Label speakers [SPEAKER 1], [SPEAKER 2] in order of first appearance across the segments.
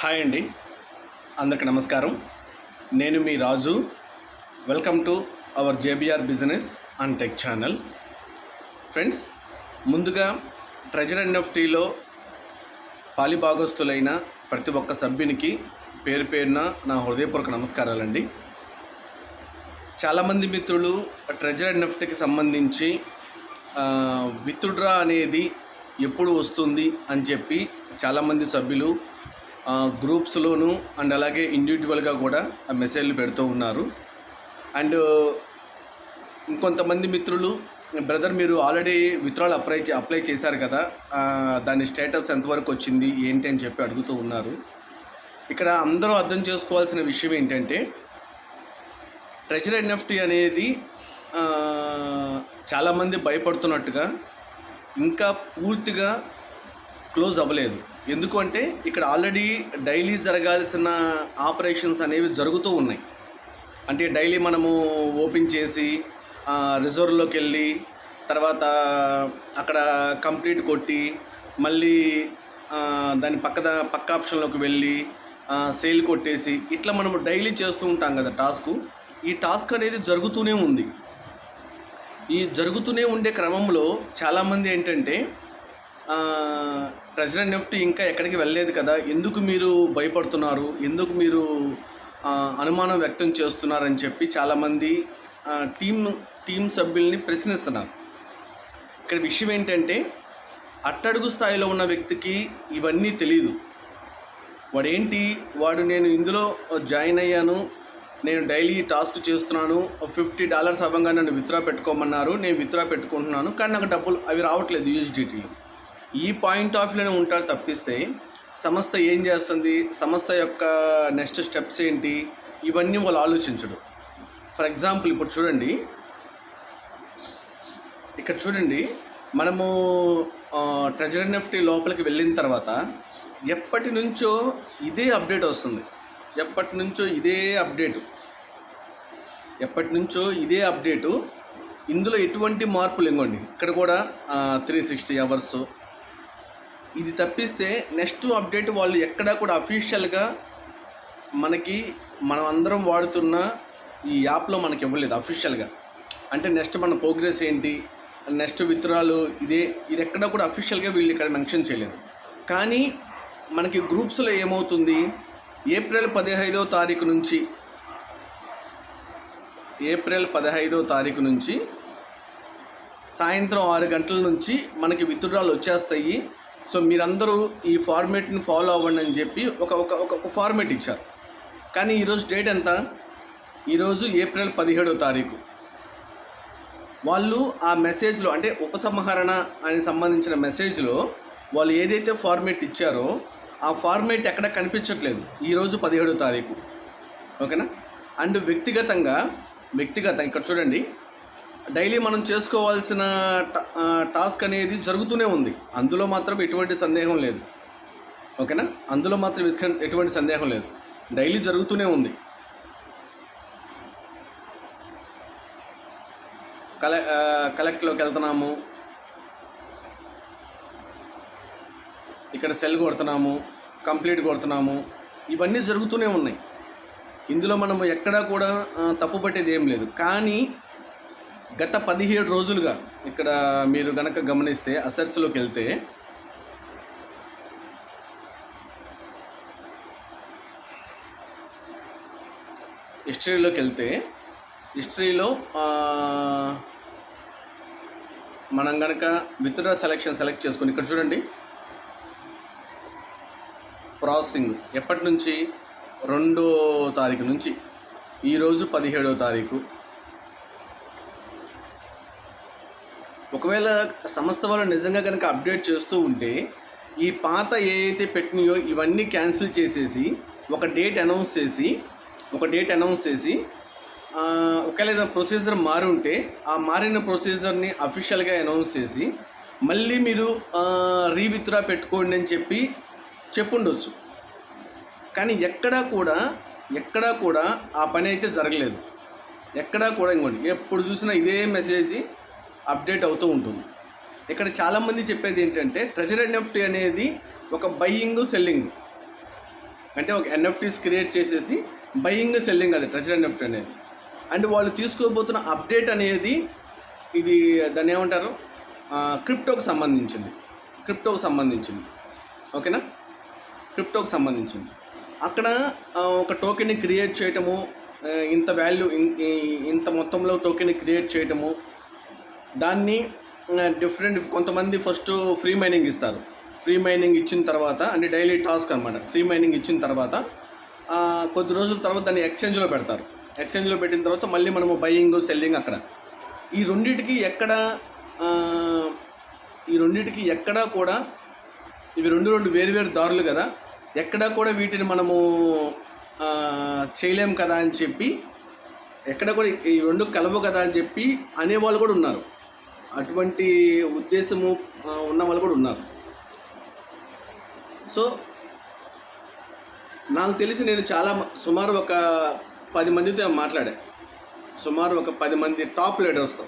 [SPEAKER 1] Hi అండి. అందరికి నమస్కారం. నేను మీ Raju. Welcome to our JBR business and tech channel friends ముందుగా ట్రెజర్ ఎన్ఎఫ్టీలో పాలిభాగస్తులైన ప్రతి ఒక్క సభ్యునికి పేరు పేరున నా హృదయపూర్వక నమస్కారాలండి. చాలామంది మిత్రులు ట్రెజర్ ఎన్ఎఫ్టీకి సంబంధించి విత్డ్రా అనేది ఎప్పుడు వస్తుంది అని చెప్పి చాలామంది సభ్యులు గ్రూప్స్లోను అండ్ అలాగే ఇండివిజువల్గా కూడా ఆ మెసేజ్లు పెడుతూ ఉన్నారు. అండ్ ఇంకొంతమంది మిత్రులు బ్రదర్ మీరు ఆల్రెడీ విత్డ్రాల్ అప్లై చే- అప్లై చేశారు కదా దాని స్టేటస్ ఎంతవరకు వచ్చింది ఏంటి అని చెప్పి అడుగుతూ ఉన్నారు. ఇక్కడ అందరూ అర్థం చేసుకోవాల్సిన విషయం ఏంటంటే ట్రెజర్ ఎన్ఎఫ్టీ అనేది చాలామంది భయపడుతున్నట్టుగా ఇంకా పూర్తిగా క్లోజ్ అవ్వలేదు. ఎందుకంటే ఇక్కడ ఆల్రెడీ డైలీ జరగాల్సిన ఆపరేషన్స్ అనేవి జరుగుతూ ఉన్నాయి. అంటే డైలీ మనము ఓపెన్ చేసి రిజర్వ్లోకి వెళ్ళి తర్వాత అక్కడ కంప్లీట్ కొట్టి మళ్ళీ దాని పక్కద పక్క ఆప్షన్లోకి వెళ్ళి సేల్ కొట్టేసి ఇట్లా మనము డైలీ చేస్తూ ఉంటాం కదా టాస్క్. ఈ టాస్క్ అనేది జరుగుతూనే ఉంది. ఈ జరుగుతూనే ఉండే క్రమంలో చాలామంది ఏంటంటే ట్రెజరీ నెఫ్ట్ ఇంకా ఎక్కడికి వెళ్ళలేదు కదా? ఎందుకు మీరు భయపడుతున్నారు? ఎందుకు మీరు అనుమానం వ్యక్తం చేస్తున్నారని చెప్పి చాలామంది ఆ, టీమ్ టీం సభ్యుల్ని ప్రశ్నిస్తున్నారు. ఇక్కడ విషయం ఏంటంటే అట్టడుగు స్థాయిలో ఉన్న వ్యక్తికి ఇవన్నీ తెలియదు వాడేంటి? వాడు నేను ఇందులో జాయిన్ అయ్యాను నేను డైలీ టాస్క్ చేస్తున్నాను ఫిఫ్టీ డాలర్స్ అవ్వగా నన్ను విత్డ్రా పెట్టుకోమన్నారు నేను విత్డ్రా పెట్టుకుంటున్నాను కానీ నాకు డబ్బులు అవి రావట్లేదు యూఎస్డిటీలు. ఈ పాయింట్ ఆఫ్ వ్యూలోనే ఉంటారు తప్పిస్తే సంస్థ ఏం చేస్తుంది? సంస్థ యొక్క నెక్స్ట్ స్టెప్స్ ఏంటి? ఇవన్నీ వాళ్ళు ఆలోచించడు. ఫర్ ఎగ్జాంపుల్ ఇప్పుడు చూడండి. ఇక్కడ చూడండి. మనము ట్రెజర్ ఎన్ఎఫ్టీ లోపలికి వెళ్ళిన తర్వాత ఎప్పటి నుంచో ఇదే అప్డేట్ వస్తుంది. ఎప్పటి నుంచో ఇదే అప్డేటు. ఎప్పటి నుంచో ఇదే అప్డేటు. ఇందులో ఎటువంటి మార్పులు ఇంకోండి ఇక్కడ కూడా త్రీ సిక్స్టీ అవర్స్ ఇది తప్పిస్తే నెక్స్ట్ అప్డేట్ వాళ్ళు ఎక్కడా కూడా అఫీషియల్గా మనకి మనం అందరం వాడుతున్న ఈ యాప్లో మనకి ఇవ్వలేదు అఫీషియల్గా అంటే నెక్స్ట్ మన ప్రోగ్రెస్ ఏంటి నెక్స్ట్ విత్రాలు ఇదే ఇది ఎక్కడా కూడా అఫీషియల్గా వీళ్ళు ఇక్కడ మెన్షన్ చేయలేదు. కానీ మనకి గ్రూప్స్లో ఏమవుతుంది ఏప్రిల్ పదిహైదో తారీఖు నుంచి ఏప్రిల్ పదహైదవ తారీఖు నుంచి సాయంత్రం ఆరు గంటల నుంచి మనకి విత్డ్రాలు వచ్చేస్తాయి. సో మీరందరూ ఈ ఫార్మేట్ని ఫాలో అవ్వండి అని చెప్పి ఒక ఒక ఒక ఒక ఫార్మేట్ ఇచ్చారు. కానీ ఈరోజు డేట్ ఎంత? ఈరోజు ఏప్రిల్ పదిహేడో తారీఖు. వాళ్ళు ఆ మెసేజ్లో అంటే ఉపసంహరణ అని సంబంధించిన మెసేజ్లో వాళ్ళు ఏదైతే ఫార్మేట్ ఇచ్చారో ఆ ఫార్మేట్ ఎక్కడ కనిపించట్లేదు. ఈరోజు పదిహేడో తారీఖు. ఓకేనా? అండ్ వ్యక్తిగతంగా వ్యక్తిగతం ఇక్కడ చూడండి. డైలీ మనం చేసుకోవాల్సిన టా- టాస్క్ అనేది జరుగుతూనే ఉంది. అందులో మాత్రం ఎటువంటి సందేహం లేదు. ఓకేనా? అందులో మాత్రం ఎటువంటి సందేహం లేదు. డైలీ జరుగుతూనే ఉంది. కల కలెక్ట్లోకి వెళ్తున్నాము. ఇక్కడ సెల్ కొడుతున్నాము. కంప్లీట్ కొడుతున్నాము. ఇవన్నీ జరుగుతూనే ఉన్నాయి. ఇందులో మనము ఎక్కడా కూడా తప్పు పట్టేది ఏం లేదు. కానీ గత పదిహేడు రోజులుగా ఇక్కడ మీరు గనక గమనిస్తే అసెట్స్లోకి వెళ్తే హిస్టరీలోకి వెళ్తే హిస్టరీలో మనం గనక విత్డ్రా సెలెక్షన్ సెలెక్ట్ చేసుకొని ఇక్కడ చూడండి. ప్రాసెసింగ్ ఎప్పటి నుంచి? రెండో తారీఖు నుంచి. ఈరోజు పదిహేడో తారీఖు. ఒకవేళ సంస్థ వాళ్ళు నిజంగా కనుక అప్డేట్ చేస్తూ ఉంటే ఈ పాత ఏ అయితే పెట్టినాయో ఇవన్నీ క్యాన్సిల్ చేసేసి ఒక డేట్ అనౌన్స్ చేసి ఒక డేట్ అనౌన్స్ చేసి ఒకవేళ ఏదైనా ప్రొసీజర్ మారి ఉంటే ఆ మారిన ప్రొసీజర్ని అఫీషియల్గా అనౌన్స్ చేసి మళ్ళీ మీరు రీవిత్డ్రా పెట్టుకోండి అని చెప్పి చెప్పుండొచ్చు. కానీ ఎక్కడా కూడా ఎక్కడా కూడా ఆ పని అయితే జరగలేదు. ఎక్కడా కూడా ఇంకోండి ఎప్పుడు చూసినా ఇదే మెసేజ్ అప్డేట్ అవుతూ ఉంటుంది. ఇక్కడ చాలామంది చెప్పేది ఏంటంటే ట్రెజర్ ఎన్ఎఫ్టీ అనేది ఒక బయ్యింగ్ సెల్లింగ్ అంటే ఒక ఎన్ఎఫ్టీస్ క్రియేట్ చేసేసి బయ్యింగ్ సెల్లింగ్ అది ట్రెజర్ ఎన్ఎఫ్టీ అనేది. అండ్ వాళ్ళు తీసుకోబోతున్న అప్డేట్ అనేది ఇది దాన్ని ఏమంటారు? క్రిప్టోకి సంబంధించింది. క్రిప్టోకి సంబంధించింది. ఓకేనా? క్రిప్టోకి సంబంధించింది. అక్కడ ఒక టోకెన్ని క్రియేట్ చేయటము ఇంత వాల్యూ ఇంత మొత్తంలో టోకెన్ని క్రియేట్ చేయటము దాన్ని డిఫరెంట్ కొంతమంది ఫస్ట్ ఫ్రీ మైనింగ్ ఇస్తారు. ఫ్రీ మైనింగ్ ఇచ్చిన తర్వాత అంటే డైలీ టాస్క్ అనమాట ఫ్రీ మైనింగ్ ఇచ్చిన తర్వాత కొద్ది రోజుల తర్వాత దాన్ని ఎక్స్చేంజ్లో పెడతారు. ఎక్స్చేంజ్లో పెట్టిన తర్వాత మళ్ళీ మనము బయింగ్ సెల్లింగ్ అక్కడ. ఈ రెండింటికి ఎక్కడ ఈ రెండింటికి ఎక్కడా కూడా ఇవి రెండు రెండు వేరువేరు దారులు కదా ఎక్కడా కూడా వీటిని మనము చేయలేము చేయలేం కదా అని చెప్పి ఎక్కడ కూడా ఈ రెండు కలవు కదా అని చెప్పి అనేవాళ్ళు కూడా ఉన్నారు. అటువంటి ఉద్దేశము ఉన్న వాళ్ళు కూడా ఉన్నారు. సో నాకు తెలిసి నేను చాలా మ- సుమారు ఒక పది మందితో మాట్లాడా. సుమారు ఒక పది మంది టాప్ లీడర్స్తో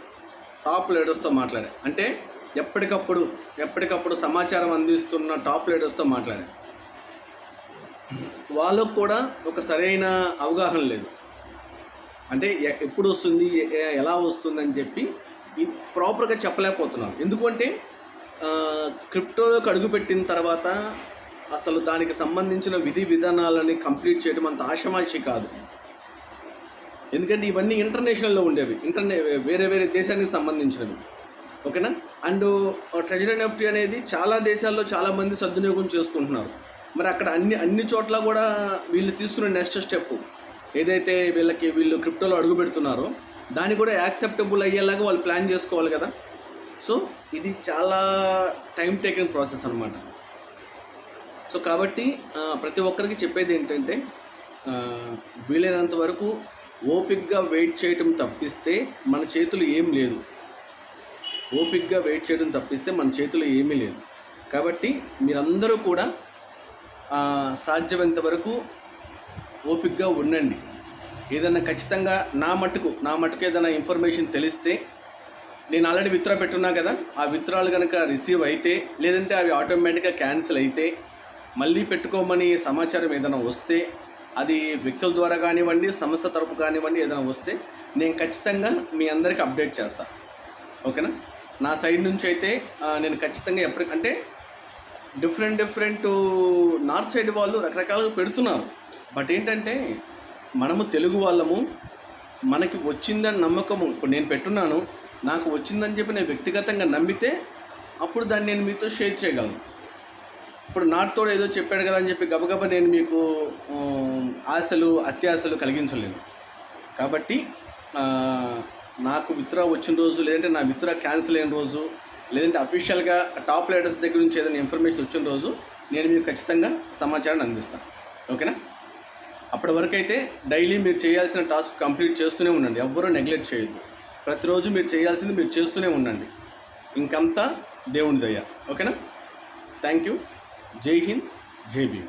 [SPEAKER 1] టాప్ లీడర్స్తో మాట్లాడా. అంటే ఎప్పటికప్పుడు ఎప్పటికప్పుడు సమాచారం అందిస్తున్న టాప్ లీడర్స్తో మాట్లాడా. వాళ్ళకు కూడా ఒక సరైన అవగాహన లేదు. అంటే ఎ- ఎప్పుడు వస్తుంది ఎలా వస్తుందని చెప్పి ప్రాపర్గా చెప్పలేకపోతున్నాను. ఎందుకంటే క్రిప్టోలోకి అడుగుపెట్టిన తర్వాత అసలు దానికి సంబంధించిన విధి విధానాలని కంప్లీట్ చేయడం అంత ఆషమాషి కాదు. ఎందుకంటే ఇవన్నీ ఇంటర్నేషనల్లో ఉండేవి. ఇంటర్నే వేరే వేరే దేశానికి సంబంధించినవి. ఓకేనా? అండ్ ట్రెజరీ ఎన్ఎఫ్టీ అనేది చాలా దేశాల్లో చాలామంది సద్వినియోగం చేసుకుంటున్నారు. మరి అక్కడ అన్ని అన్ని చోట్ల కూడా వీళ్ళు తీసుకునే నెక్స్ట్ స్టెప్ ఏదైతే వీళ్ళకి వీళ్ళు క్రిప్టోలో అడుగు పెడుతున్నారో దాన్ని కూడా యాక్సెప్టబుల్ అయ్యేలాగా వాళ్ళు ప్లాన్ చేసుకోవాలి కదా. సో ఇది చాలా టైం టేకింగ్ ప్రాసెస్ అనమాట సో కాబట్టి ప్రతి ఒక్కరికి చెప్పేది ఏంటంటే వీలైనంత వరకు ఓపిక్గా వెయిట్ చేయటం తప్పిస్తే మన చేతులు ఏం లేదు. ఓపిక్గా వెయిట్ చేయడం తప్పిస్తే మన చేతులు ఏమీ లేదు. కాబట్టి మీరందరూ కూడా సాధ్యమైనంత వరకు ఓపిక్గా ఉండండి. ఏదైనా ఖచ్చితంగా నా మట్టుకు నా మట్టుకు ఏదైనా ఇన్ఫర్మేషన్ తెలిస్తే నేను ఆల్రెడీ విత్డ్రా పెట్టున్నా కదా ఆ విత్డ్రాలు కనుక రిసీవ్ అయితే లేదంటే అవి ఆటోమేటిక్గా క్యాన్సిల్ అయితే మళ్ళీ పెట్టుకోమని సమాచారం ఏదైనా వస్తే అది వ్యక్తుల ద్వారా కానివ్వండి సంస్థ తరపు కానివ్వండి ఏదైనా వస్తే నేను ఖచ్చితంగా మీ అందరికీ అప్డేట్ చేస్తాను ఓకేనా నా? సైడ్ నుంచి అయితే నేను ఖచ్చితంగా ఎప్పటికంటే అంటే డిఫరెంట్ డిఫరెంట్ నార్త్ సైడ్ వాళ్ళు రకరకాలుగా పెడుతున్నారు. బట్ ఏంటంటే మనము తెలుగు వాళ్ళము మనకి వచ్చిందని నమ్మకము. ఇప్పుడు నేను పెట్టున్నాను నాకు వచ్చిందని చెప్పి నేను వ్యక్తిగతంగా నమ్మితే అప్పుడు దాన్ని నేను మీతో షేర్ చేయగలను. ఇప్పుడు నాతో ఏదో చెప్పాడు కదా అని చెప్పి గబగబా నేను మీకు ఆశలు అత్యాశలు కలిగించలేను. కాబట్టి నాకు విత్రా వచ్చిన రోజు లేదంటే నా విత్రా క్యాన్సిల్ అయిన రోజు లేదంటే అఫీషియల్గా టాప్ లీడర్స్ దగ్గర నుంచి ఏదైనా ఇన్ఫర్మేషన్ వచ్చిన రోజు నేను మీకు ఖచ్చితంగా సమాచారాన్ని అందిస్తాను. ఓకేనా? అప్పటి వరకు అయితే డైలీ మీరు చేయాల్సిన టాస్క్ కంప్లీట్ చేస్తూనే ఉండండి. ఎవ్వరూ నెగ్లెక్ట్ చేయొద్దు. ప్రతిరోజు మీరు చేయాల్సింది మీరు చేస్తూనే ఉండండి. ఇంకంతా దేవుని దయ. ఓకేనా? థ్యాంక్ యూ జై హింద్ జై భీమ్.